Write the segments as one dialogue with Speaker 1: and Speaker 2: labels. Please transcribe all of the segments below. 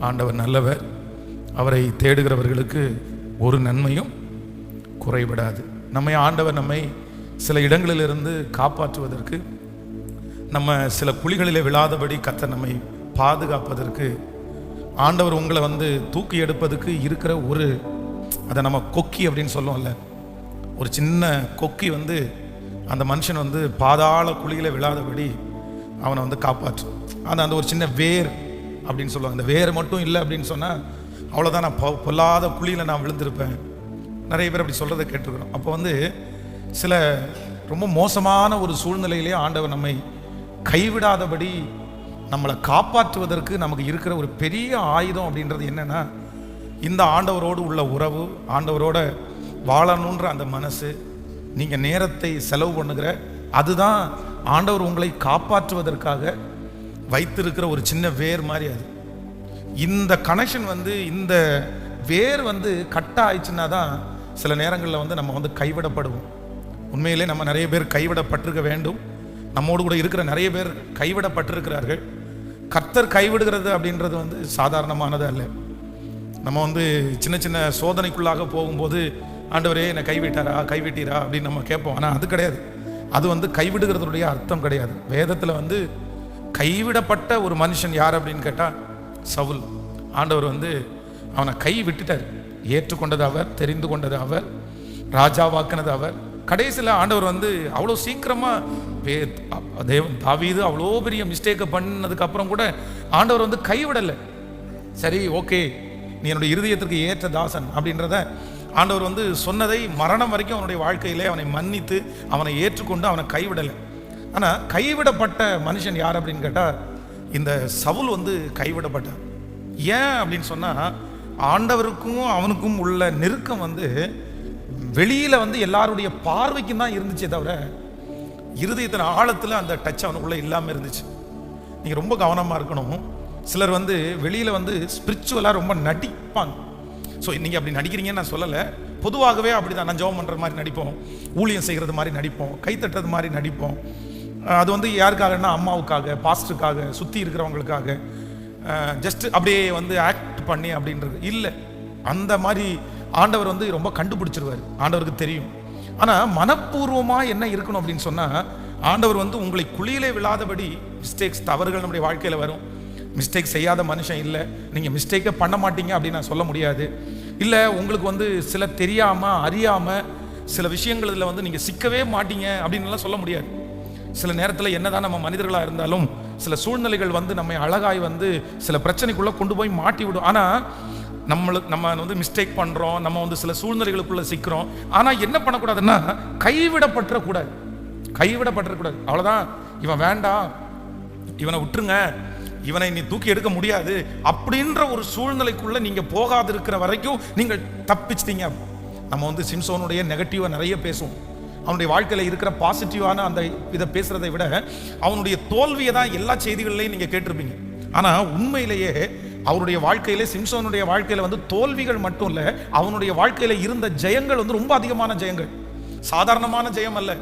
Speaker 1: ஆண்டவர் நல்லவர். அவரை தேடுகிறவர்களுக்கு ஒரு நன்மையும் குறைவிடாது நம்மை ஆண்டவர் நம்மை சில இடங்களிலிருந்து காப்பாற்றுவதற்கு நம்ம சில குழிகளிலே விழாதபடி கத்த நம்மை பாதுகாப்பதற்கு ஆண்டவர் உங்களை வந்து தூக்கி எடுப்பதுக்கு இருக்கிற ஒரு அதை நம்ம கொக்கி அப்படின்னு சொல்லுவோம்ல. ஒரு சின்ன கொக்கி வந்து அந்த மனுஷன் வந்து பாதாள குழியில் விழாதபடி அவனை வந்து காப்பாற்றும். அந்த அந்த ஒரு சின்ன வேர் அப்படின்னு சொல்லுவாங்க. அந்த வேர் மட்டும் இல்லை அப்படின்னு சொன்னால் அவ்வளோதான் நான் பொ- பொல்லாத குழியில் நான் விழுந்திருப்பேன். நிறைய பேர் அப்படி சொல்கிறத கேட்டிருக்கிறோம். அப்போ வந்து சில ரொம்ப மோசமான ஒரு சூழ்நிலையிலே ஆண்டவர் நம்மை கைவிடாதபடி நம்மளை காப்பாற்றுவதற்கு நமக்கு இருக்கிற ஒரு பெரிய ஆயுதம் அப்படின்றது என்னென்னா இந்த ஆண்டவரோடு உள்ள உறவு ஆண்டவரோட வாழணுன்ற அந்த மனசு நீங்கள் நேரத்தை செலவு பண்ணுகிற அதுதான் ஆண்டவர் உங்களை காப்பாற்றுவதற்காக வைத்திருக்கிற ஒரு சின்ன வேர் மாதிரி அது. இந்த கனெக்ஷன் வந்து இந்த வேர் வந்து கட் ஆயிடுச்சுன்னா தான் சில நேரங்களில் வந்து நம்ம வந்து கைவிடப்படுவோம். உண்மையிலே நம்ம நிறைய பேர் கைவிடப்பட்டிருக்க வேண்டும். நம்மோடு கூட இருக்கிற நிறைய பேர் கைவிடப்பட்டிருக்கிறார்கள். கர்த்தர் கைவிடுகிறது அப்படின்றது வந்து சாதாரணமானது அல்ல. நம்ம வந்து சின்ன சின்ன சோதனைக்குள்ளாக போகும்போது ஆண்டவரே என்னை கைவிட்டாரா கைவிட்டீரா? அப்படின்னு நம்ம கேட்போம். ஆனால் அது கிடையாது. அது வந்து கைவிடுகிறதுடைய அர்த்தம் கிடையாது. வேதத்தில் வந்து கைவிடப்பட்ட ஒரு மனுஷன் யார் அப்படின்னு கேட்டால் சவுல். ஆண்டவர் வந்து அவனை கை விட்டுட்டார். ஏற்றுக்கொண்டது அவர் தெரிந்து கொண்டது அவர் ராஜாவாக்குனது அவர். கடைசியில் ஆண்டவர் வந்து அவ்வளோ சீக்கிரமாக வே தேவன் தாவீது அவ்வளோ பெரிய மிஸ்டேக்கை பண்ணதுக்கப்புறம் கூட ஆண்டவர் வந்து கைவிடலை சரி ஓகே நீ என்னுடைய இருதயத்திற்கு ஏற்ற தாசன் அப்படின்றத ஆண்டவர் வந்து சொன்னதை மரணம் வரைக்கும் அவனுடைய வாழ்க்கையிலே அவனை மன்னித்து அவனை ஏற்றுக்கொண்டு அவனை கைவிடலை. ஆனால் கைவிடப்பட்ட மனுஷன் யார் அப்படின்னு கேட்டால் இந்த சவுல் வந்து கைவிடப்பட்டார். ஏன் அப்படின்னு சொன்னால் ஆண்டவருக்கும் அவனுக்கும் உள்ள நெருக்கம் வந்து வெளியில் வந்து எல்லாருடைய பார்வைக்கும் தான் இருந்துச்சே தவிர இருதயத்தின் ஆழத்தில் அந்த டச் அவனுக்குள்ளே இல்லாமல் இருந்துச்சு. நீங்கள் ரொம்ப கவனமாக இருக்கணும். சிலர் வந்து வெளியில் வந்து ஸ்பிரிச்சுவலாக ரொம்ப நடிப்பாங்க. ஸோ நீங்கள் அப்படி நடிக்கிறீங்கன்னு நான் சொல்லலை. பொதுவாகவே அப்படி தான் நான் ஜோம் பண்ணுற மாதிரி நடிப்போம். ஊழியம் செய்கிறது மாதிரி நடிப்போம். கைத்தட்டுறது மாதிரி நடிப்போம். அது வந்து யாருக்காகன்னா அம்மாவுக்காக பாஸ்டருக்காக சுற்றி இருக்கிறவங்களுக்காக. ஜஸ்ட் அப்படியே வந்து ஆக்ட் பண்ணி அப்படின்றது. இல்லை. அந்த மாதிரி ஆண்டவர் வந்து ரொம்ப கண்டுபிடிச்சிருவார். ஆண்டவருக்கு தெரியும். ஆனால் மனப்பூர்வமாக என்ன இருக்கணும் அப்படின்னு சொன்னால் ஆண்டவர் வந்து உங்களை குளியிலே விழாதபடி மிஸ்டேக்ஸ் தவறுகள் நம்முடைய வாழ்க்கையில் வரும். மிஸ்டேக் செய்யாத மனுஷன் இல்லை. நீங்கள் மிஸ்டேக்கே பண்ண மாட்டீங்க அப்படின்னு நான் சொல்ல முடியாது. இல்லை உங்களுக்கு வந்து சில தெரியாமல் அறியாமல் சில விஷயங்கள் இதில் வந்து நீங்கள் சிக்கவே மாட்டீங்க அப்படின்னுலாம் சொல்ல முடியாது. சில நேரத்தில் என்னதான் நம்ம மனிதர்களாக இருந்தாலும் சில சூழ்நிலைகள் வந்து நம்மை அழகாய் வந்து சில பிரச்சனைக்குள்ளே கொண்டு போய் மாட்டி விடும். ஆனால் நம்மளுக்கு நம்ம வந்து மிஸ்டேக் பண்ணுறோம் நம்ம வந்து சில சூழ்நிலைகளுக்குள்ளே சிக்கிறோம். ஆனால் என்ன பண்ணக்கூடாதுன்னா கைவிடப்பட்டுறக்கூடாது. கைவிடப்பட்டுறக்கூடாது. அவ்வளோதான் இவன் வேண்டாம் இவனை விட்டுருங்க. இவனை நீ தூக்கி எடுக்க முடியாது. அப்படின்ற ஒரு சூழ்நிலைக்குள்ளே நீங்கள் போகாது இருக்கிற வரைக்கும் நீங்கள் தப்பிச்சிட்டீங்க. நம்ம வந்து சிம்சோனுடைய நெகட்டிவாக நிறைய பேசுவோம். அவனுடைய வாழ்க்கையில் இருக்கிற பாசிட்டிவான அந்த இதை பேசுகிறதை விட அவனுடைய தோல்வியை தான் எல்லா செய்திகள்லையும் நீங்கள் கேட்டிருப்பீங்க. ஆனால் உண்மையிலேயே அவருடைய வாழ்க்கையிலே சிம்சோனுடைய வாழ்க்கையில வந்து தோல்விகள் மட்டும் இல்லை அவனுடைய வாழ்க்கையில இருந்த ஜெயங்கள் வந்து ரொம்ப அதிகமான ஜெயங்கள். சாதாரணமான ஜெயம் அல்ல.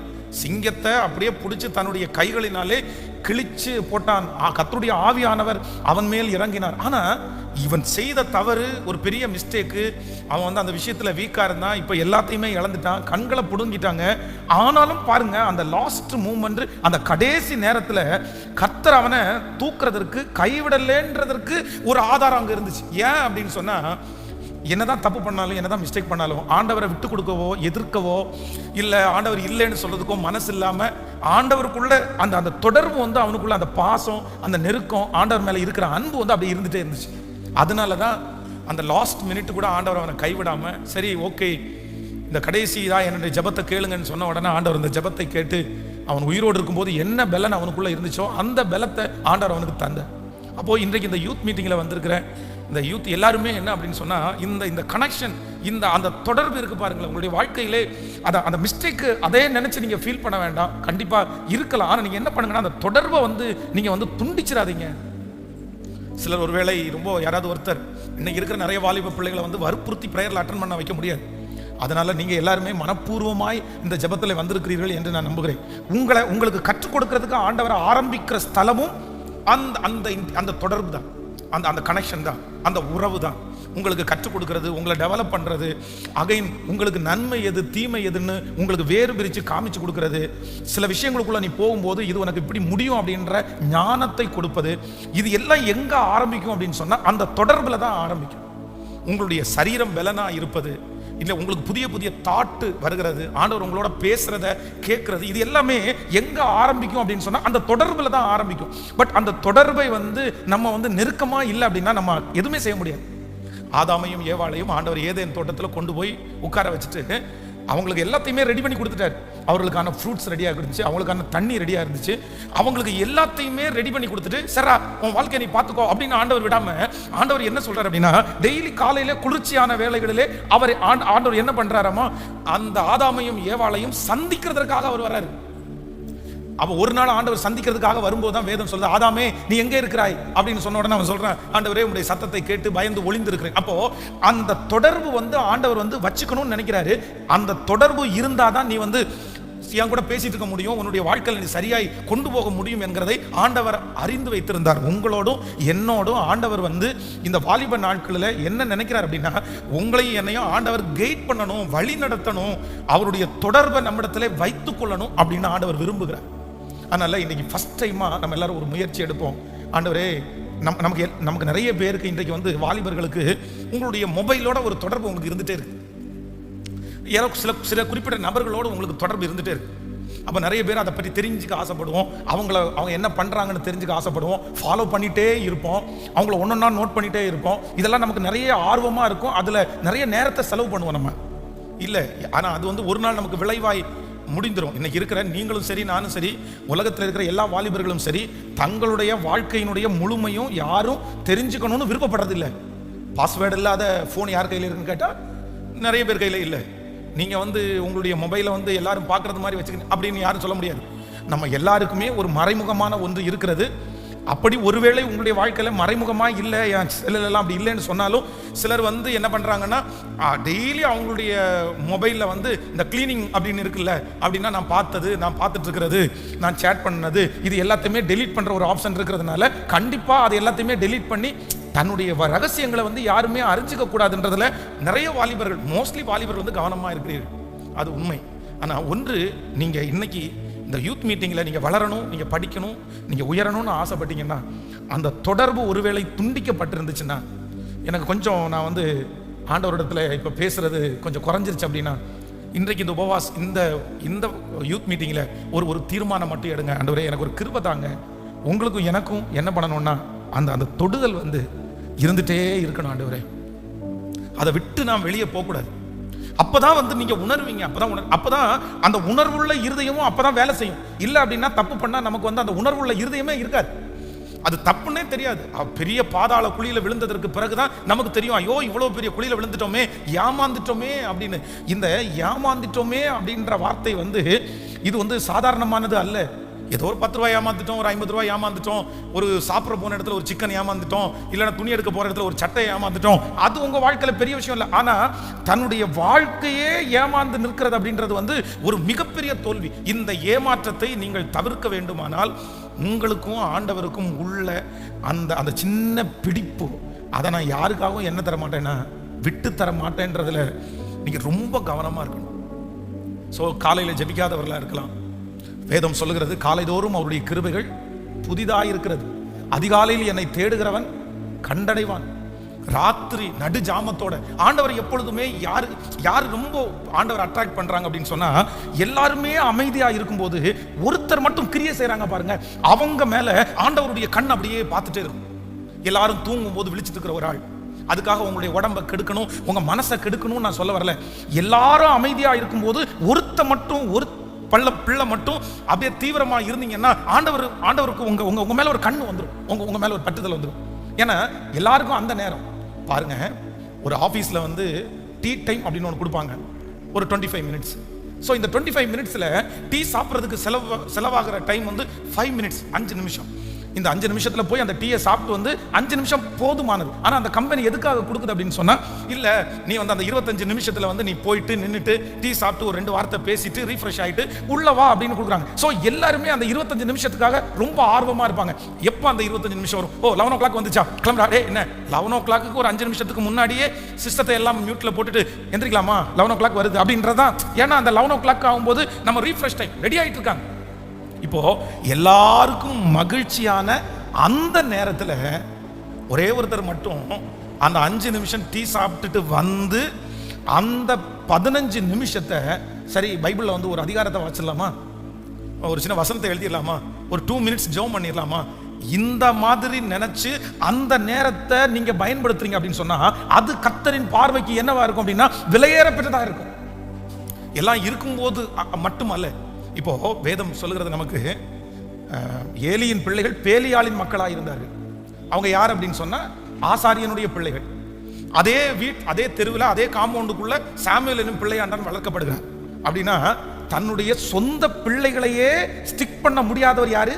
Speaker 1: சிங்கத்தை அப்படியே பிடிச்சி தன்னுடைய கைகளினாலே கிழிச்சு போட்டான். ஆ, ஆவியானவர் அவன் மேல் இறங்கினார். ஆனால் இவன் செய்த தவறு ஒரு பெரிய மிஸ்டேக்கு அவன் வந்து அந்த விஷயத்தில் வீக்காக இருந்தான். இப்போ எல்லாத்தையுமே இழந்துட்டான். கண்களை பிடுங்கிட்டாங்க. ஆனாலும் பாருங்க அந்த லாஸ்ட் மூமெண்ட் அந்த கடைசி நேரத்தில் கத்தர் அவனை தூக்குறதற்கு கைவிடலேன்றதற்கு ஒரு ஆதாரம் அங்கே இருந்துச்சு. ஏன் அப்படின்னு சொன்னால் என்னதான் தப்பு பண்ணாலும் என்னதான் மிஸ்டேக் பண்ணாலும் ஆண்டவரை விட்டு கொடுக்கவோ எதிர்க்கவோ இல்லை ஆண்டவர் இல்லைன்னு சொல்றதுக்கோ மனசு இல்லாமல் ஆண்டவருக்குள்ள அந்த அந்த தொடர்பு வந்து அவனுக்குள்ள அந்த பாசம் அந்த நெருக்கம் ஆண்டவர் மேலே இருக்கிற அன்பு வந்து அப்படி இருந்துட்டே இருந்துச்சு. அதனால தான் அந்த லாஸ்ட் மினிட் கூட ஆண்டவர் அவனை கைவிடாம சரி ஓகே இந்த கடைசி தான் என்னுடைய ஜெபத்தை கேளுங்கன்னு சொன்ன உடனே ஆண்டவர் இந்த ஜெபத்தை கேட்டு அவன் உயிரோடு இருக்கும்போது என்ன பலன் அவனுக்குள்ள இருந்துச்சோ அந்த பலத்தை ஆண்டவர் அவனுக்கு தந்த அப்போது இன்றைக்கு இந்த யூத் மீட்டிங்கில் வந்திருக்கிற இந்த யூத் எல்லாருமே என்ன அப்படின்னு சொன்னால் இந்த இந்த கனெக்ஷன் இந்த அந்த தொடர்பு இருக்கு பாருங்களேன். உங்களுடைய வாழ்க்கையிலே அதை அந்த மிஸ்டேக்கு அதே நினச்சி நீங்கள் ஃபீல் பண்ண வேண்டாம். கண்டிப்பாக இருக்கலாம். ஆனால் நீங்கள் என்ன பண்ணுங்கன்னா அந்த தொடர்பை வந்து நீங்கள் வந்து துண்டிச்சிடாதீங்க. சிலர் ஒருவேளை ரொம்ப யாராவது ஒருத்தர் இன்னைக்கு இருக்கிற நிறைய வாலிப பிள்ளைகளை வந்து வற்புறுத்தி ப்ரேயரில் அட்டன் பண்ண வைக்க முடியாது. அதனால் நீங்கள் எல்லாருமே மனப்பூர்வமாய் இந்த ஜெபத்தில் வந்திருக்கிறீர்கள் என்று நான் நம்புகிறேன். உங்களை உங்களுக்கு கற்றுக் கொடுக்கறதுக்கு ஆண்டவரை ஆரம்பிக்கிற ஸ்தலமும் அந்த அந்த அந்த தொடர்பு தான். அந்த அந்த கனெக்ஷன் தான். அந்த உறவு தான். உங்களுக்கு கற்றுக் கொடுக்கறது உங்களை டெவலப் பண்ணுறது அகைன் உங்களுக்கு நன்மை எது தீமை எதுன்னு உங்களுக்கு வேறு பிரித்து காமிச்சு கொடுக்கறது. சில விஷயங்களுக்குள்ள நீ போகும்போது இது உனக்கு இப்படி முடியும் அப்படின்ற ஞானத்தை கொடுப்பது. இது எல்லாம் எங்கே ஆரம்பிக்கும் அப்படின்னு சொன்னால் அந்த தொடர்பில் தான் ஆரம்பிக்கும். உங்களுடைய சரீரம் வெலனாக இருப்பது. இல்லை உங்களுக்கு புதிய புதிய தாட்டு வருகிறது ஆண்டவர் உங்களோட பேசுறத கேட்கறது இது எல்லாமே எங்க ஆரம்பிக்கும் அப்படின்னு சொன்னா அந்த தொடர்புல தான் ஆரம்பிக்கும். பட் அந்த தொடர்பை வந்து நம்ம வந்து நெருக்கமா இல்லை அப்படின்னா நம்ம எதுவுமே செய்ய முடியாது. ஆதாமையும் ஏவாளையும் ஆண்டவர் ஏதேன் தோட்டத்தில் கொண்டு போய் உட்கார வச்சுட்டு அவங்களுக்கு எல்லாத்தையுமே ரெடி பண்ணி கொடுத்துட்டாரு. அவர்களுக்கான ஃப்ரூட்ஸ் ரெடியாக இருந்துச்சு அவங்களுக்கான தண்ணி ரெடியாக இருந்துச்சு. அவங்களுக்கு எல்லாத்தையுமே ரெடி பண்ணி கொடுத்துட்டு சரா உன் வாழ்க்கையை நீ பார்த்துக்கோ அப்படின்னு ஆண்டவர் விடாம ஆண்டவர் என்ன சொல்றாரு அப்படின்னா டெய்லி காலையில குளிர்ச்சியான வேலைகளிலே அவர் ஆண்டவர் என்ன பண்றாராமா அந்த ஆதாமையும் ஏவாளையும் சந்திக்கிறதற்காக அவர் வர்றாரு அவன் ஒரு நாள் ஆண்டவர் சந்திக்கிறதுக்காக வரும்போது தான் வேதம் சொல்லுது ஆதாமே நீ எங்கே இருக்கிறாய்? அப்படின்னு சொன்ன உடனே அவன் சொல்கிறான் ஆண்டவரே உங்களுடைய சத்தத்தை கேட்டு பயந்து ஒளிந்திருக்கிறேன். அப்போது அப்போ அந்த தொடர்பு வந்து ஆண்டவர் வந்து வச்சுக்கணும்னு நினைக்கிறாரு. அந்த தொடர்பு இருந்தால் தான் நீ வந்து என் கூட பேசிட்டு இருக்க முடியும் உன்னுடைய வாழ்க்கையில் நீ சரியாய் கொண்டு போக முடியும் என்கிறதை ஆண்டவர் அறிந்து வைத்திருந்தார். உங்களோடும் என்னோடும் ஆண்டவர் வந்து இந்த வாலிப நாட்களில் என்ன நினைக்கிறார் அப்படின்னா உங்களையும் என்னையும் ஆண்டவர் கைட் பண்ணணும் வழி நடத்தணும் அவருடைய தொடர்பை நம்மிடத்துல வைத்துக் கொள்ளணும் அப்படின்னு ஆண்டவர் விரும்புகிறார். அதனால் இன்றைக்கி ஃபர்ஸ்ட் டைமாக நம்ம எல்லாரும் ஒரு முயற்சி எடுப்போம். ஆண்டவரே நம் நமக்கு எல்- நமக்கு நிறைய பேருக்கு இன்றைக்கு வந்து வாலிபர்களுக்கு உங்களுடைய மொபைலோட ஒரு தொடர்பு உங்களுக்கு இருந்துகிட்டே இருக்கு. யாரோ சில சில குறிப்பிட்ட நபர்களோடு உங்களுக்கு தொடர்பு இருந்துகிட்டே இருக்கு. அப்போ நிறைய பேர் அதை பற்றி தெரிஞ்சுக்க ஆசைப்படுவோம். அவங்கள அவங்க என்ன பண்ணுறாங்கன்னு தெரிஞ்சுக்க ஆசைப்படுவோம். ஃபாலோ பண்ணிகிட்டே இருப்போம். அவங்கள ஒன்றொன்னா நோட் பண்ணிகிட்டே இருப்போம். இதெல்லாம் நமக்கு நிறைய ஆர்வமாக இருக்கும். அதில் நிறைய நேரத்தை செலவு பண்ணுவோம் நம்ம. இல்லை ஆனால் அது வந்து ஒரு நாள் நமக்கு விளைவாய் முடிந்துடும் இன்னைக்கு இருக்கிற நீங்களும் சரி நானும் சரி உலகத்தில் இருக்கிற எல்லா வாலிபர்களும் சரி தங்களுடைய வாழ்க்கையினுடைய முழுமையும் யாரும் தெரிஞ்சுக்கணும்னு விருப்பப்படுறதில்லை. பாஸ்வேர்டு இல்லாத ஃபோன் யார் கையில் இருக்குன்னு கேட்டால் நிறைய பேர் கையில் இல்லை. நீங்கள் வந்து உங்களுடைய மொபைலை வந்து எல்லாரும் பார்க்குறது மாதிரி வச்சுக்கணும் அப்படின்னு யாரும் சொல்ல முடியாது. நம்ம எல்லாருக்குமே ஒரு மறைமுகமான ஒன்று இருக்கிறது. அப்படி ஒருவேளை உங்களுடைய வாழ்க்கையில் மறைமுகமாக இல்லை என் செல்லலாம் அப்படி இல்லைன்னு சொன்னாலும் சிலர் வந்து என்ன பண்ணுறாங்கன்னா டெய்லி அவங்களுடைய மொபைலில் வந்து இந்த க்ளீனிங் அப்படின்னு இருக்குல்ல அப்படின்னா நான் பார்த்தது நான் பார்த்துட்டு இருக்கிறது நான் சேட் பண்ணது இது எல்லாத்தையுமே டெலீட் பண்ணுற ஒரு ஆப்ஷன் இருக்கிறதுனால கண்டிப்பாக அது எல்லாத்தையுமே டெலீட் பண்ணி தன்னுடைய ரகசியங்களை வந்து யாருமே அறிஞ்சிக்க கூடாதுன்றதுல நிறைய வாலிபர்கள் மோஸ்ட்லி வாலிபர்கள் வந்து கவனமாக இருக்கிறீர்கள். அது உண்மை. ஆனால் ஒன்று நீங்கள் இன்னைக்கு இந்த யூத் மீட்டிங்கில் நீங்கள் வளரணும் நீங்கள் படிக்கணும் நீங்கள் உயரணும்னு ஆசைப்பட்டீங்கன்னா அந்த தொடர்பு ஒருவேளை துண்டிக்கப்பட்டிருந்துச்சுன்னா எனக்கு கொஞ்சம் நான் வந்து ஆண்டவரிடத்தில் இப்போ பேசுகிறது கொஞ்சம் குறைஞ்சிருச்சு அப்படின்னா இன்றைக்கு இந்த உபவாஸ் இந்த இந்த யூத் மீட்டிங்கில் ஒரு ஒரு தீர்மானம் மட்டும் எடுங்க. ஆண்டவரே எனக்கு ஒரு கிருப தாங்க. உங்களுக்கும் எனக்கும் என்ன பண்ணணும்னா அந்த அந்த தொடுதல் வந்து இருந்துட்டே இருக்கணும் ஆண்டவரே. அதை விட்டு நாம் வெளியே போகக்கூடாது. அப்பதான் வந்து நீங்க உணர்வீங்க அப்பதான் உணர் அப்பதான் அந்த உணர்வுள்ள இருதயமும் அப்பதான் வேலை செய்யும். இல்லை அப்படின்னா தப்பு பண்ணா நமக்கு வந்து அந்த உணர்வுள்ள இருதயமே இருக்காது. அது தப்புன்னே தெரியாது. பெரிய பாதாள குழியில விழுந்ததற்கு பிறகுதான் நமக்கு தெரியும் ஐயோ இவ்வளவு பெரிய குழியில விழுந்துட்டோமே ஏமாந்துட்டோமே அப்படின்னு. இந்த ஏமாந்துட்டோமே அப்படின்ற வார்த்தை வந்து இது வந்து சாதாரணமானது அல்ல. ஏதோ ஒரு பத்து ரூபாய் ஏமாந்துட்டோம் ஒரு ஐம்பது ரூபாய் ஏமாந்துட்டோம் ஒரு சாப்பிட போன இடத்துல ஒரு சிக்கன் ஏமாந்துட்டோம் இல்லைன்னா துணி எடுக்க போகிற இடத்துல ஒரு சட்டை ஏமாந்துட்டோம். அது உங்கள் வாழ்க்கையில் பெரிய விஷயம் இல்லை. ஆனால் தன்னுடைய வாழ்க்கையே ஏமாந்து நிற்கிறது அப்படின்றது வந்து ஒரு மிகப்பெரிய தோல்வி. இந்த ஏமாற்றத்தை நீங்கள் தவிர்க்க வேண்டுமானால் உங்களுக்கும் ஆண்டவருக்கும் உள்ள அந்த அந்த சின்ன பிடிப்பு அதை நான் யாருக்காகவும் என்ன தர மாட்டேன்னா விட்டு தர மாட்டேன்றதுல நீங்கள் ரொம்ப கவனமாக இருக்கணும். ஸோ காலையில் ஜெபிக்காதவர்களாக இருக்கலாம். வேதம் சொல்லுகிறது காலைதோறும் அவருடைய கிருபைகள் புதிதாக இருக்கிறது அதிகாலையில் என்னை தேடுகிறவன் கண்டடைவான். ராத்திரி நடு ஜாமத்தோட. ஆண்டவர் எப்பொழுதுமே யார் யார் ரொம்ப ஆண்டவர் அட்ராக்ட் பண்றாங்க அப்படின்னு சொன்னா எல்லாருமே அமைதியா இருக்கும்போது ஒருத்தர் மட்டும் கிரியை செய்றாங்க பாருங்க அவங்க மேல ஆண்டவருடைய கண் அப்படியே பார்த்துட்டே இருக்கும். எல்லாரும் தூங்கும் போது விழிச்சிட்டு இருக்கிற ஒரு ஆள். அதுக்காக உங்களுடைய உடம்பை கெடுக்கணும் உங்க மனசை கெடுக்கணும்னு நான் சொல்ல வரல. எல்லாரும் அமைதியா இருக்கும்போது ஒருத்த மட்டும் ஒரு பள்ள பிள்ளை மட்டும் அப்படியே தீவிரமாக இருந்தீங்கன்னா ஆண்டவர் ஆண்டவருக்கு உங்க உங்க உங்க மேல ஒரு கண் வந்துடும் உங்க உங்க மேல ஒரு பட்டுதல் வந்துடும் ஏன்னா எல்லாருக்கும் அந்த நேரம். பாருங்க ஒரு ஆஃபீஸில் வந்து டீ டைம் அப்படின்னு ஒன்று கொடுப்பாங்க. ஒரு டுவெண்ட்டி ஃபைவ் மினிட்ஸ் ஸோ இந்த டுவெண்ட்டி ஃபைவ் மினிட்ஸில் டீ சாப்பிட்றதுக்கு செலவு செலவாகிற டைம் வந்து ஃபைவ் மினிட்ஸ் அஞ்சு நிமிஷம். இந்த அஞ்சு நிமிஷத்தில் போய் அந்த டீயை சாப்பிட்டு வந்து அஞ்சு நிமிஷம் போதுமானது. ஆனால் அந்த கம்பெனி எதுக்காக கொடுக்குது அப்படின்னு சொன்னால் இல்லை நீ வந்து அந்த இருபத்தஞ்சு நிமிஷத்தில் வந்து நீ போயிட்டு நின்றுட்டு டீ சாப்பிட்டு ஒரு ரெண்டு வார்த்தை பேசிட்டு ரீஃப்ரெஷ் ஆகிட்டு உள்ள வா அப்படின்னு கொடுக்குறாங்க. ஸோ எல்லாருமே அந்த இருபத்தஞ்சு நிமிஷத்துக்காக ரொம்ப ஆர்வமாக இருப்பாங்க. எப்போ அந்த இருபத்தஞ்சு நிமிஷம் வரும்? ஓ லெவன் ஓ கிளாக் வந்துச்சா? கிளம்புறா. டே என்ன? லெவன் ஓ கிளாக்கு ஒரு அஞ்சு நிமிஷத்துக்கு முன்னாடியே சிஸ்டத்தை எல்லாம் மியூட்டில் போட்டுட்டு எந்திரிக்கலாமா? லெவன் ஓ கிளாக் வருது அப்படின்றதான். ஏன்னா அந்த லெவன் ஓ கிளாக் ஆகும்போது நம்ம ரீஃப்ரெஷ் டைம் ரெடி ஆகிட்டு இருக்காங்க. இப்போ எல்லாருக்கும் மகிழ்ச்சியான அந்த நேரத்தில் ஒரே ஒருத்தர் மட்டும் அந்த அஞ்சு நிமிஷம் டீ சாப்பிட்டுட்டு வந்து அந்த பதினஞ்சு நிமிஷத்தை சரி பைபிளில் வந்து ஒரு அதிகாரத்தை வச்சிடலாமா ஒரு சின்ன வசனத்தை எழுதிடலாமா? ஒரு டூ மினிட்ஸ் ஜோம் பண்ணிடலாமா? இந்த மாதிரி நினைச்சு அந்த நேரத்தை நீங்க பயன்படுத்துறீங்க அப்படின்னு சொன்னா அது கத்தரின் பார்வைக்கு என்னவா இருக்கும் அப்படின்னா விலையேற பெற்றதா இருக்கும். எல்லாம் இருக்கும்போது மட்டுமல்ல இப்போ வேதம் சொல்லுகிறது நமக்கு ஏலியின் பிள்ளைகள் பேலியாளின் மக்களாக இருந்தார்கள். அவங்க யார் அப்படின்னு சொன்னா ஆசாரியனுடைய பிள்ளைகள். அதே வீட் அதே தெருவில் அதே காம்பவுண்டுக்குள்ள சாமியல் என்னும் பிள்ளையாண்டான் வளர்க்கப்படுகிறார். அப்படின்னா தன்னுடைய சொந்த பிள்ளைகளையே ஸ்டிக் பண்ண முடியாதவர் யாரு?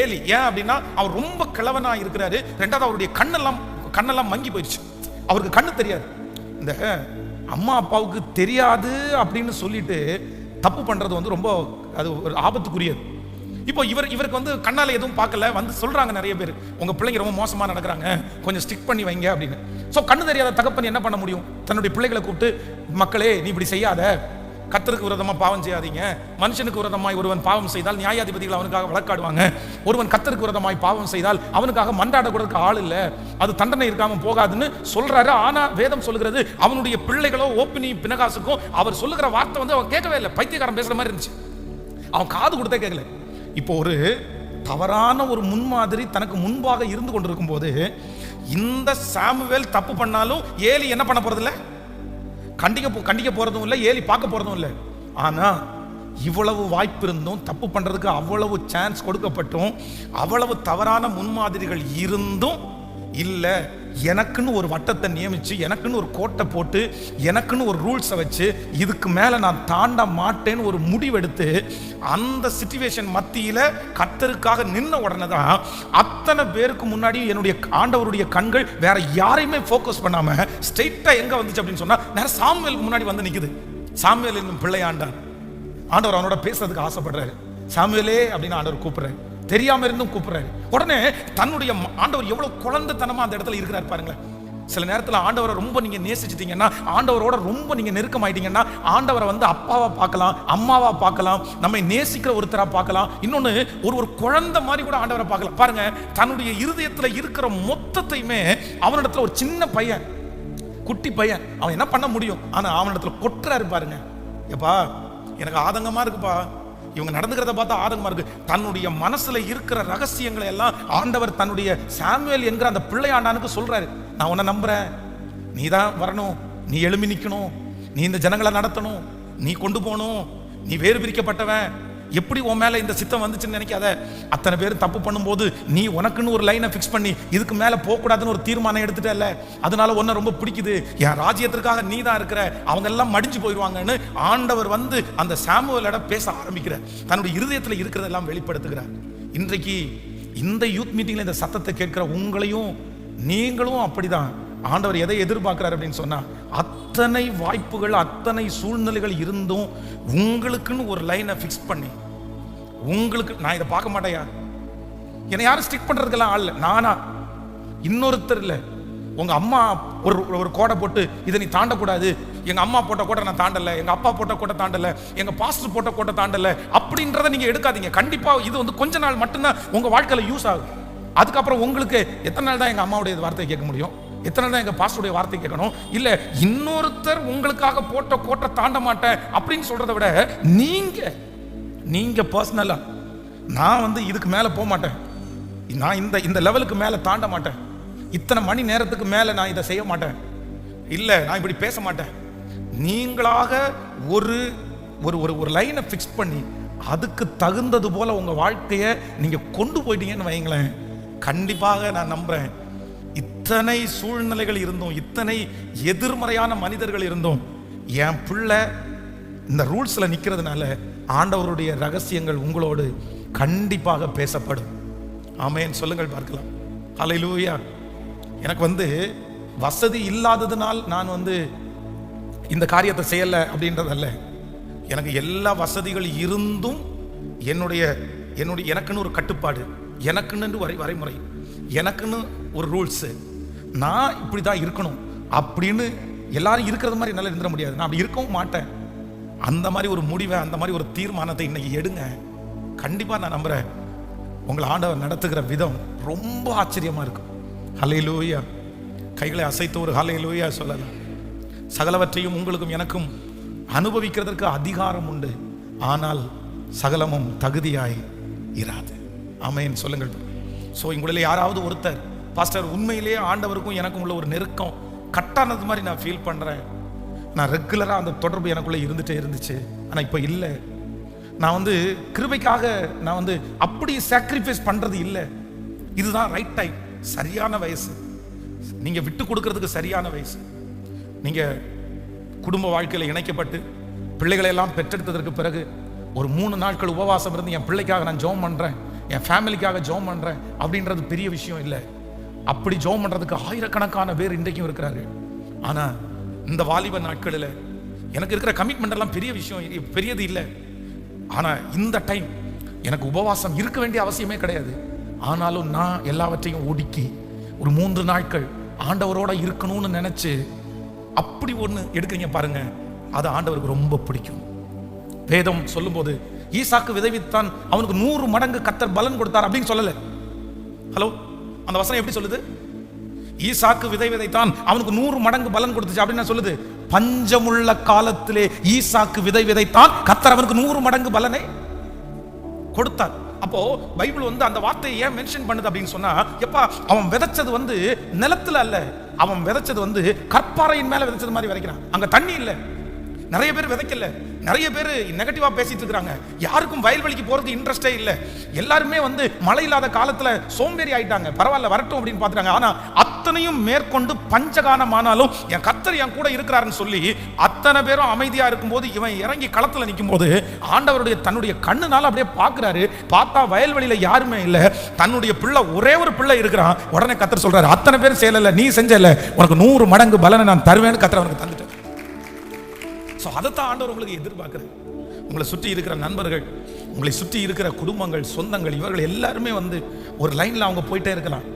Speaker 1: ஏலி. ஏன் அப்படின்னா அவர் ரொம்ப கிழவனா இருக்கிறாரு. ரெண்டாவது அவருடைய கண்ணெல்லாம் கண்ணெல்லாம் மங்கி போயிடுச்சு. அவருக்கு கண்ணு தெரியாது. இந்த அம்மா அப்பாவுக்கு தெரியாது அப்படின்னு சொல்லிட்டு தப்பு பண்ணுறது வந்து ரொம்ப அது ஒரு ஆபத்துக்குரியது. இப்போ இவர் இவருக்கு வந்து கண்ணால் எதுவும் பார்க்கல வந்து சொல்கிறாங்க நிறைய பேர் உங்கள் பிள்ளைங்க ரொம்ப மோசமாக நடக்கிறாங்க கொஞ்சம் ஸ்டிக் பண்ணி வைங்க அப்படின்னு. ஸோ கண்ணு தெரியாத தகப்பன் என்ன பண்ண முடியும்? தன்னுடைய பிள்ளைகளை கூப்பிட்டு மக்களே நீ இப்படி செய்யாத கத்தருக்கு விரதமாக பாவம் செய்யாதீங்க. மனுஷனுக்கு விரதமாய் ஒருவன் பாவம் செய்தால் நியாயாதிபதிகள் அவனுக்காக வழக்காடுவாங்க. ஒருவன் கத்தருக்கு விரதமாய் பாவம் செய்தால் அவனுக்காக மன்றாடக்கூடதுக்கு ஆள் இல்லை. அது தண்டனை இருக்காமல் போகாதுன்னு சொல்றாரு. ஆனா வேதம் சொல்லுகிறது அவனுடைய பிள்ளைகளோ ஓப்பினி பினகாசுக்கும் அவர் சொல்லுகிற வார்த்தை வந்து அவன் கேட்கவே இல்லை. பைத்தியக்காரன் பேசுற மாதிரி இருந்துச்சு. அவன் காது கொடுத்தே கேட்கல. இப்போ ஒரு தவறான ஒரு முன்மாதிரி தனக்கு முன்பாக இருந்து கொண்டிருக்கும் போது இந்த சாமுவேல் தப்பு பண்ணாலும் ஏலி என்ன பண்ண போறதில்லை? கண்டிக்க போ- கண்டிக்க போகிறதும் இல்லை ஏலி பார்க்க போகிறதும் இல்லை. ஆனால் இவ்வளவு வாய்ப்பு இருந்தும் தப்பு பண்ணுறதுக்கு அவ்வளவு சான்ஸ் கொடுக்கப்பட்டும் அவ்வளவு தவறான முன்மாதிரிகள் இருந்தும் இல்லை எனக்குன்னு ஒரு வட்டத்தை நியமித்து எனக்குன்னு ஒரு கோட்டை போட்டு எனக்குன்னு ஒரு ரூல்ஸை வச்சு இதுக்கு மேலே நான் தாண்ட மாட்டேன்னு ஒரு முடிவெடுத்து அந்த சுச்சுவேஷன் மத்தியில் கத்தருக்காக நின்ன உடனே தான் அத்தனை பேருக்கு முன்னாடி என்னுடைய ஆண்டவருடைய கண்கள் வேற யாரையுமே ஃபோக்கஸ் பண்ணாமல் ஸ்ட்ரெயிட்டாக எங்கே வந்துச்சு அப்படின்னு சொன்னால் நேரம் சாமுவேலுக்கு முன்னாடி வந்து நிற்குது சாமுவேல் என்னும் பிள்ளையாண்டான் ஆண்டவர் அவனோட பேசுறதுக்கு ஆசைப்படுறாரு. சாமுவேலே அப்படின்னு ஆண்டவர் கூப்பிடுறாரு. தெரியாம இருந்தும் கூப்பிடுறாரு. உடனே தன்னுடைய ம- ஆண்டவர் எவ்வளவு குழந்தைத்தனமா அந்த இடத்துல இருக்கிறார் பாருங்களேன். சில நேரத்தில் ஆண்டவரை ரொம்ப நீங்கள் நேசிச்சிட்டீங்கன்னா ஆண்டவரோட ரொம்ப நீங்கள் நெருக்கமாயிட்டீங்கன்னா ஆண்டவரை வந்து அப்பாவாக பார்க்கலாம் அம்மாவாக பார்க்கலாம் நம்மை நேசிக்கிற ஒருத்தராக பார்க்கலாம். இன்னொன்று ஒரு ஒரு குழந்தை மாதிரி கூட ஆண்டவரை பார்க்கலாம். பாருங்க தன்னுடைய இருதயத்தில் இருக்கிற மொத்தத்தையுமே அவனிடத்துல ஒரு சின்ன பையன் குட்டி பையன் அவன் என்ன பண்ண முடியும்? ஆனால் அவனிடத்துல கொட்டுறாரு பாருங்க. எப்பா எனக்கு ஆதங்கமாக இருக்குப்பா. இவங்க நடந்துக்கிறத பார்த்தா ஆதங்கமா இருக்கு. தன்னுடைய மனசுல இருக்கிற ரகசியங்களை எல்லாம் ஆண்டவர் தன்னுடைய சாமுவேல் என்கிற அந்த பிள்ளையாண்டானுக்கு சொல்றாரு. நான் உன்னை நம்புறேன். நீ தான் வரணும். நீ எழுமி நிற்கணும் நீ இந்த ஜனங்களை நடத்தணும். நீ கொண்டு போகணும். நீ வேறு பிரிக்கப்பட்டவன். எப்படி உன் மேலே இந்த சித்தம் வந்துச்சுன்னு நினைக்காத? அத்தனை பேர் தப்பு பண்ணும்போது நீ உனக்குன்னு ஒரு லைனை ஃபிக்ஸ் பண்ணி இதுக்கு மேலே போகக்கூடாதுன்னு ஒரு தீர்மானம் எடுத்துட்டல அதனால உன்னை ரொம்ப பிடிக்குது. என் ராஜ்யத்திற்காக நீ தான் இருக்கிற. அவங்க எல்லாம் மடிஞ்சு போயிடுவாங்கன்னு ஆண்டவர் வந்து அந்த சாமுவலோட பேச ஆரம்பிக்கிற தன்னுடைய இருதயத்தில் இருக்கிறதெல்லாம் வெளிப்படுத்துகிறார். இன்றைக்கு இந்த யூத் மீட்டிங்கில் இந்த சத்தத்தை கேட்கிற உங்களையும் நீங்களும் அப்படிதான். ஆண்டவர் எதை எதிர்பார்க்கிறார் அப்படின்னு சொன்னா அத்தனை வாய்ப்புகள் அத்தனை சூழ்நிலைகள் இருந்தும் உங்களுக்குன்னு ஒரு லைனை ஃபிக்ஸ் பண்ணி. உங்களுக்கு நான் இதை பார்க்க மாட்டேயா? என்னை யாரும் ஸ்டிக் பண்ணுறதுக்கெல்லாம் ஆள் நானா? இன்னொருத்தர் இல்லை. உங்க அம்மா ஒரு ஒரு கோடை போட்டு இதை நீ தாண்டக்கூடாது. எங்க அம்மா போட்ட கோட்டை நான் தாண்டல. எங்க அப்பா போட்ட கோட்டை தாண்டல. எங்க பாஸ்டர் போட்ட கோட்டை தாண்டல. அப்படின்றத நீங்க எடுக்காதீங்க. கண்டிப்பா இது வந்து கொஞ்ச நாள் மட்டும்தான் உங்க வாழ்க்கையில யூஸ் ஆகும். அதுக்கப்புறம் உங்களுக்கு எத்தனை நாள் தான் எங்க அம்மாவுடைய வார்த்தையை கேட்க முடியும்? எத்தனை தான் எங்க பாஸ்டருடைய வார்த்தை கேட்கணும்? இல்லை இன்னொருத்தர் உங்களுக்காக போட்ட கோட்டை தாண்ட மாட்டேன் அப்படின்னு சொல்கிறத விட நீங்கள் நீங்கள் பர்சனலாக நான் வந்து இதுக்கு மேலே போக மாட்டேன். நான் இந்த இந்த லெவலுக்கு மேலே தாண்ட மாட்டேன். இத்தனை மணி நேரத்துக்கு மேலே நான் இதை செய்ய மாட்டேன். இல்லை நான் இப்படி பேச மாட்டேன். நீங்களாக ஒரு ஒரு ஒரு ஒரு லைனை ஃபிக்ஸ் பண்ணி அதுக்கு தகுந்தது போல் உங்கள் வாழ்க்கையை நீங்கள் கொண்டு போயிட்டீங்கன்னு வைங்களேன் கண்டிப்பாக நான் நம்புகிறேன் இத்தனை சூழ்நிலைகள் இருந்தும் இத்தனை எதிர்மறையான மனிதர்கள் இருந்தும் என் பிள்ளை இந்த ரூல்ஸில் நிற்கிறதுனால ஆண்டவருடைய ரகசியங்கள் உங்களோடு கண்டிப்பாக பேசப்படும். ஆமேன்னு சொல்லுங்கள் பார்க்கலாம். அலையிலூயா எனக்கு வந்து வசதி இல்லாததுனால் நான் வந்து இந்த காரியத்தை செய்யலை அப்படின்றதல்ல. எனக்கு எல்லா வசதிகள் இருந்தும் என்னுடைய என்னுடைய எனக்குன்னு ஒரு கட்டுப்பாடு எனக்குன்னு வரை வரைமுறை எனக்குன்னு ஒரு ரூல்ஸு. நான் இப்படி தான் இருக்கணும். அப்படின்னு எல்லாரும் இருக்கிறது மாதிரி என்னால் இருந்துட முடியாது. நான் அப்படி இருக்கவும் மாட்டேன். அந்த மாதிரி ஒரு முடிவை அந்த மாதிரி ஒரு தீர்மானத்தை இன்னைக்கு எடுங்க. கண்டிப்பாக நான் நம்புகிறேன் உங்களை ஆண்டவர் நடத்துகிற விதம் ரொம்ப ஆச்சரியமாக இருக்கும் ஹலே லோயா கைகளை அசைத்த ஒரு ஹலே லோயா சொல்லலாம். சகலவற்றையும் உங்களுக்கும் எனக்கும் அனுபவிக்கிறதற்கு அதிகாரம் உண்டு. ஆனால் சகலமும் தகுதியாய் இராது. அமையன் சொல்லுங்கள். ஸோ உங்களில் யாராவது ஒருத்தர் பாஸ்டர் உண்மையிலேயே ஆண்டவருக்கும் எனக்கும் உள்ள ஒரு நெருக்கம் கட்டானது மாதிரி நான் ஃபீல் பண்ணுறேன் நான் ரெகுலராக அந்த தொடர்பு எனக்குள்ளே இருந்துகிட்டே இருந்துச்சு. ஆனால் இப்போ இல்லை. நான் வந்து கிருபைக்காக நான் வந்து அப்படி சாக்ரிஃபைஸ் பண்ணுறது இல்லை. இதுதான் ரைட் டைம் சரியான வயசு. நீங்கள் விட்டு கொடுக்கறதுக்கு சரியான வயசு. நீங்கள் குடும்ப வாழ்க்கையில் இணைக்கப்பட்டு பிள்ளைகளை எல்லாம் பெற்றெடுத்ததற்கு பிறகு ஒரு மூணு நாட்கள் உபவாசம் இருந்து என் பிள்ளைக்காக நான் ஜோம் பண்ணுறேன் என் ஃபேமிலிக்காக ஜோம் பண்ணுறேன் அப்படின்றது பெரிய விஷயம் இல்லை. அப்படி ஜோம் பண்ணுறதுக்கு ஆயிரக்கணக்கான பேர் இன்றைக்கும் இருக்கிறாரு ஆனால் இந்த வாலிப நாட்களில் எனக்கு இருக்கிற கமிட்மெண்ட் எல்லாம் பெரிய விஷயம் பெரியது இல்லை. ஆனால் இந்த டைம் எனக்கு உபவாசம் இருக்க வேண்டிய அவசியமே கிடையாது. ஆனாலும் நான் எல்லாவற்றையும் ஒடுக்கி ஒரு மூன்று நாட்கள் ஆண்டவரோட இருக்கணும்னு நினைச்சு அப்படி ஒன்று எடுக்கிறீங்க பாருங்க அது ஆண்டவருக்கு ரொம்ப பிடிக்கும். வேதம் சொல்லும்போது ஈசாக்கு விதவித்தான் அவனுக்கு நூறு மடங்கு கத்தர் பலன் கொடுத்தார் அப்படின்னு சொல்லல. ஹலோ அந்த வசனம் எப்படி சொல்லுது? ஈசாக்கு விதை விதைத்தான் அவனுக்கு நூறு மடங்கு பலன் கொடுத்துச்சு. அப்படின்னு சொல்லுது? பஞ்சமுள்ள காலத்திலே ஈசாக்கு விதை விதைத்தான் கத்தர் அவனுக்கு நூறு மடங்கு பலனை கொடுத்தார். அப்போ பைபிள் வந்து அந்த வார்த்தையை ஏன் மென்ஷன் பண்ணுது அப்படின்னு சொன்னா எப்பா அவன் விதைச்சது வந்து நிலத்துல அல்ல. அவன் விதைச்சது வந்து கற்பாறையின் மேல விதைச்சது மாதிரி விதைக்கிறான். அங்க தண்ணி இல்லை. நிறைய பேர் விதைக்கல. நிறைய பேர் நெகட்டிவாக பேசிட்டு இருக்கிறாங்க. யாருக்கும் வயல்வெளிக்கு போகிறது இன்ட்ரெஸ்டே இல்லை. எல்லாருமே வந்து மழை இல்லாத காலத்தில் சோம்பேறி ஆயிட்டாங்க. பரவாயில்ல வரட்டும் அப்படின்னு பார்த்துட்டாங்க. ஆனால் அத்தனையும் மேற்கொண்டு பஞ்சகானம் ஆனாலும் என் கத்தர் என் கூட இருக்கிறாருன்னு சொல்லி அத்தனை பேரும் அமைதியாக இருக்கும்போது இவன் இறங்கி களத்தில் நிற்கும் போது ஆண்டவருடைய தன்னுடைய கண்ணுனால அப்படியே பார்க்கறாரு. பார்த்தா வயல்வெளியில் யாருமே இல்லை. தன்னுடைய பிள்ளை ஒரே ஒரு பிள்ளை இருக்கிறான். உடனே கத்தர் சொல்கிறாரு அத்தனை பேர் செய்யலை நீ செஞ்சல உனக்கு நூறு மடங்கு பலனை நான் தருவேன்னு கத்தர் அவனுக்கு தந்து ஸோ அதைத்தான் ஆண்டவர் உங்களுக்கு எதிர்பார்க்குறது உங்களை சுற்றி இருக்கிற நண்பர்கள் உங்களை சுற்றி இருக்கிற குடும்பங்கள் சொந்தங்கள் இவர்கள் எல்லாருமே வந்து ஒரு லைனில் அவங்க போயிட்டே இருக்கலாம்.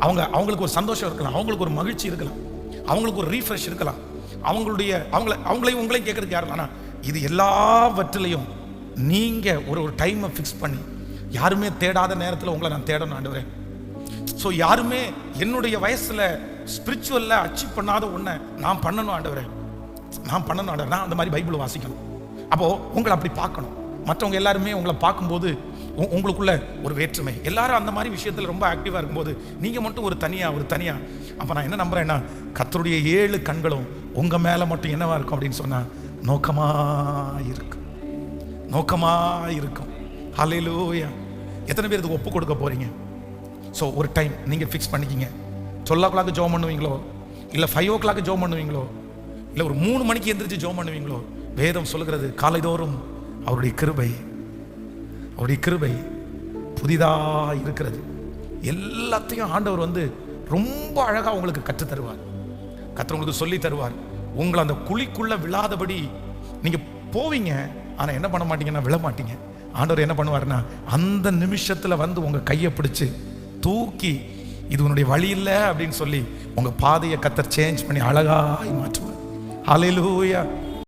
Speaker 1: அவங்க அவங்களுக்கு ஒரு சந்தோஷம் இருக்கலாம். அவங்களுக்கு ஒரு மகிழ்ச்சி இருக்கலாம். அவங்களுக்கு ஒரு ரீஃப்ரெஷ் இருக்கலாம். அவங்களுடைய அவங்கள அவங்களையும் உங்களையும் கேட்கறதுக்கு யாரும் ஆனால் இது எல்லாவற்றிலையும் நீங்கள் ஒரு ஒரு டைமை ஃபிக்ஸ் பண்ணி யாருமே தேடாத நேரத்தில் உங்களை நான் தேடணும் ஆண்டுவரேன் ஸோ யாருமே என்னுடைய வயசில் ஸ்பிரிச்சுவலில் அச்சீவ் பண்ணாத ஒன்றை நான் பண்ணணும் ஆண்டுவரேன் நான் பண்ணணும் ஆர்டர்னா நான் அந்த மாதிரி பைபிள் வாசிக்கணும். அப்போது உங்களை அப்படி பார்க்கணும். மற்றவங்க எல்லாருமே உங்களை பார்க்கும்போது உ- உங்களுக்குள்ள ஒரு வேற்றுமை. எல்லாரும் அந்த மாதிரி விஷயத்தில் ரொம்ப ஆக்டிவாக இருக்கும்போது நீங்கள் மட்டும் ஒரு தனியாக ஒரு தனியாக அப்போ நான் என்ன நம்புறேன்னா கத்தருடைய ஏழு கண்களும் உங்கள் மேலே மட்டும் என்னவா இருக்கும் அப்படின்னு சொன்னால் நோக்கமாக இருக்கும். நோக்கமாக இருக்கும். ஹalleluya எத்தனை பேர் இதுக்கு ஒப்பு கொடுக்க போகிறீங்க ஸோ ஒரு டைம் நீங்கள் ஃபிக்ஸ் பண்ணிக்கிங்க. டுவெல் ஓ கிளாக் ஜோம் பண்ணுவீங்களோ? இல்லை ஃபைவ் ஓ கிளாக் ஜோம் பண்ணுவீங்களோ? இல்லை ஒரு மூணு மணிக்கு எந்திரிச்சு ஜோம் பண்ணுவீங்களோ? வேதம் சொல்லுகிறது காலைதோறும் அவருடைய கிருபை அவருடைய கிருபை புதிதாக இருக்கிறது. எல்லாத்தையும் ஆண்டவர் வந்து ரொம்ப அழகாக உங்களுக்கு கற்றுத் தருவார். உங்களுக்கு சொல்லி தருவார். உங்களை அந்த குழிக்குள்ளே விழாதபடி நீங்கள் போவீங்க ஆனால் என்ன பண்ண மாட்டீங்கன்னா விழ மாட்டீங்க. ஆண்டவர் என்ன பண்ணுவார்னா அந்த நிமிஷத்தில் வந்து உங்கள் கையை பிடிச்சி தூக்கி இது உன்னுடைய வழி இல்லை அப்படின்னு சொல்லி உங்கள் பாதையை கத்தர் சேஞ்ச் பண்ணி அழகாய் மாற்றுவார். Aleluia.